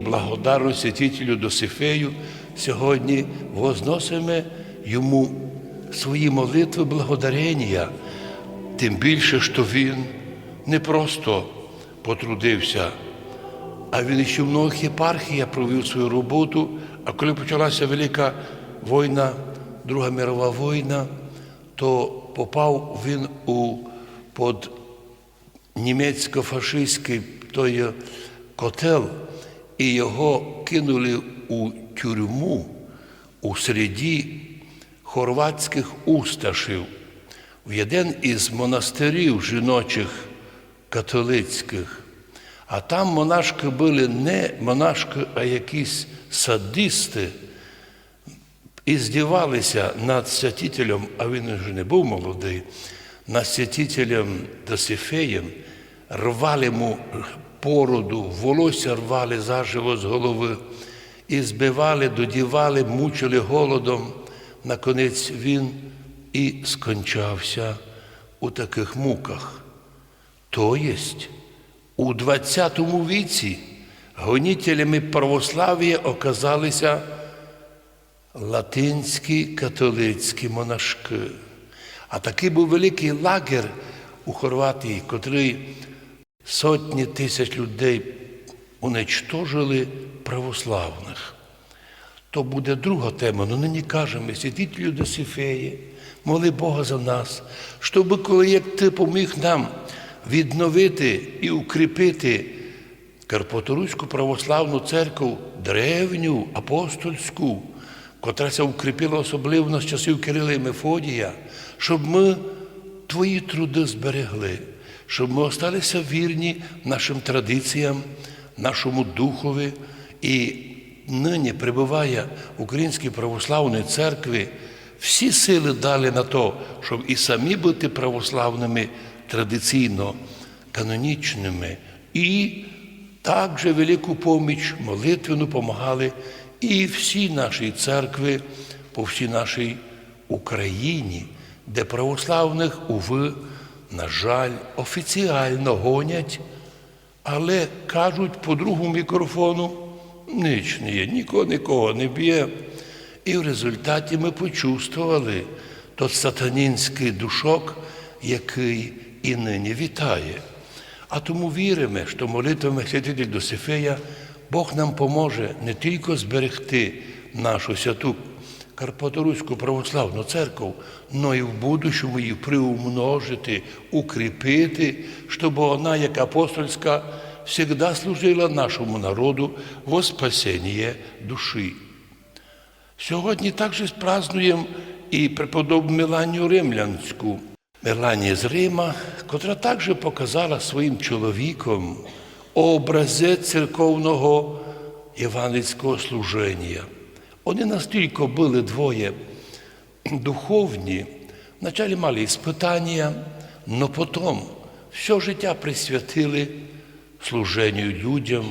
Благодарно святителю Досифею сьогодні возносимо йому свої молитви благодарення, тим більше, що він не просто потрудився, а він ще в многих єпархіях провів свою роботу. А коли почалася велика війна, Друга мірова війна, то попав він у під німецько-фашистський той котел, і його кинули у тюрму у середі хорватських усташів в один із монастирів жіночих католицьких. А там монашки були не монашки, а якісь садисти, і здівалися над святителем, а він вже не був молодий, над святителем Досифеєм, рвали йому породу, волосся рвали заживо з голови і збивали, додівали, мучили голодом. Наконець він і скончався у таких муках. То єсть, у 20 віці гонітелями православ'я оказалися латинські католицькі монашки. А такий був великий лагер у Хорватії, котрий сотні тисяч людей уничтожили православних. То буде друга тема, але нині кажемо, святителю Досифеї, моли Бога за нас, щоб коли як ти поміг нам відновити і укріпити Карпаторуську православну церкву, древню апостольську, котрася укріпила особливо з часів Кирила і Мефодія, щоб ми твої труди зберегли, щоб ми осталися вірні нашим традиціям, нашому духові. І нині прибуває Українській православній церкві, всі сили дали на то, щоб і самі бути православними традиційно канонічними, і також велику поміч молитвену помагали і всі наші церкви по всій нашій Україні, де православних, уви, на жаль, офіціально гонять, але кажуть по другому мікрофону, ніч не є, нікого нікого не б'є. І в результаті ми почувствували тот сатанінський душок, який і нині вітає. А тому віримо, що молитвами святителя Досифея Бог нам поможе не тільки зберегти нашу святу Карпаторуську православну церкву, но і в будущому її приумножити, укріпити, щоб вона, як апостольська, завжди служила нашому народу во спасіння душі. Сьогодні також празднуємо і преподобну Меланію Римлянську. Меланія з Рима, котра також показала своїм чоловіком образи церковного євангельського служення. Вони настільки були двоє духовні, вначалі мали іспитання, але потім все життя присвятили служенню людям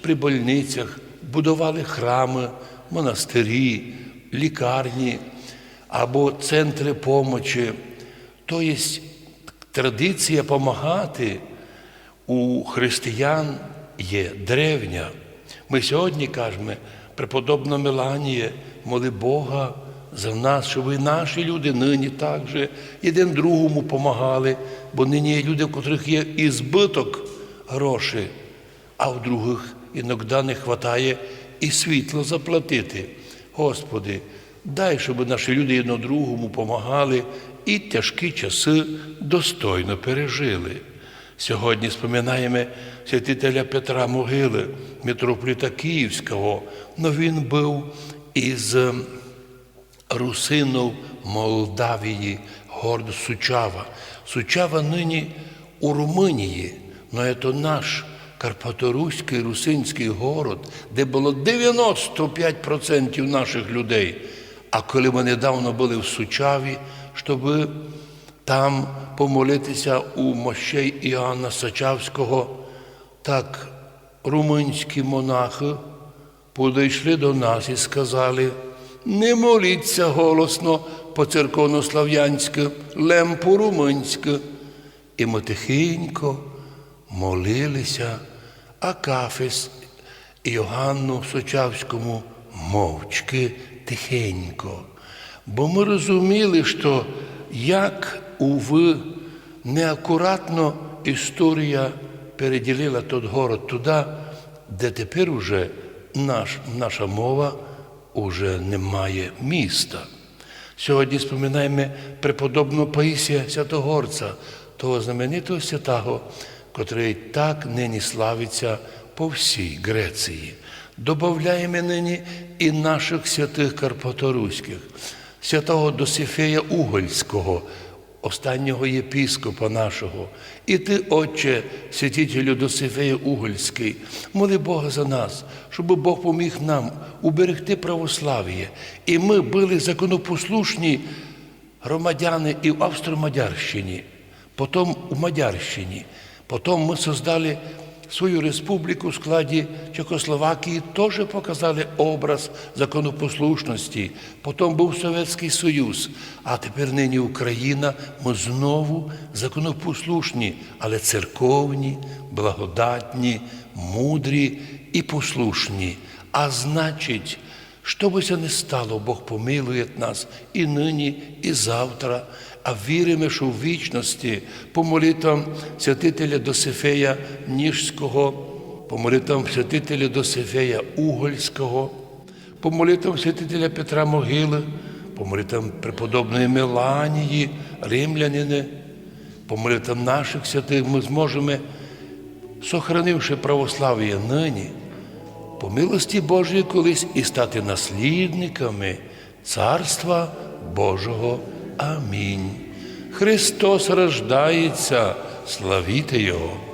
при больницях, будували храми, монастирі, лікарні або центри помочі. Тобто традиція допомагати у християн є древня. Ми сьогодні кажемо, преподобна Меланія, моли Бога за нас, щоб і наші люди нині також один другому допомагали, бо нині є люди, у котрих є і збиток грошей, а у других іноді не вистачає і світло заплатити. Господи, дай, щоб наші люди одно другому допомагали і тяжкі часи достойно пережили. Сьогодні споминаємо святителя Петра Могили, митрополита Київського, але він був із русинов Молдавії, город Сучава. Сучава нині у Румунії, але це наш Карпаторуський русинський город, де було 95% наших людей. А коли ми недавно були в Сучаві, щоб там помолитися у мощей Іоанна Сачавського, так румунські монахи підійшли до нас і сказали, не моліться голосно по церковнослав'янськи, лем по-румунськи. І ми тихенько молилися Акафіс Іоганну Сочавському мовчки тихенько. Бо ми розуміли, що як уви неакуратно історія переділила тот город туди, де тепер уже наш, наша мова уже не має міста. Сьогодні споминаємо преподобного Паїсія Святогорця, того знаменитого святого, котрий так нині славиться по всій Греції. Добавляємо нині і наших святих Карпаторуських, святого Досифея Угольського, останнього єпіскопа нашого. І ти, Отче, святителю Досифея Угольський, моли Бога за нас, щоб Бог поміг нам уберегти православ'я. І ми були законопослушні громадяни і в Австро-Мадярщині, потім у Мадярщині. Потім ми создали свою республіку в складі Чехословакії, теж показали образ законопослушності. Потім був Совєтський Союз, а тепер нині Україна, ми знову законопослушні, але церковні, благодатні, мудрі і послушні. А значить, що би це не стало, Бог помилує нас і нині, і завтра, а віримо, що в вічності по молитвам святителя Досифея Ніжського, по молитвам святителя Досифея Угольського, по молитвам святителя Петра Могили, по молитвам преподобної Меланії, римлянини, по молитвам наших святих ми зможемо, сохранивши православ'я нині, по милості Божої колись і стати наслідниками Царства Божого. Амінь. Христос рождається, славіте Його!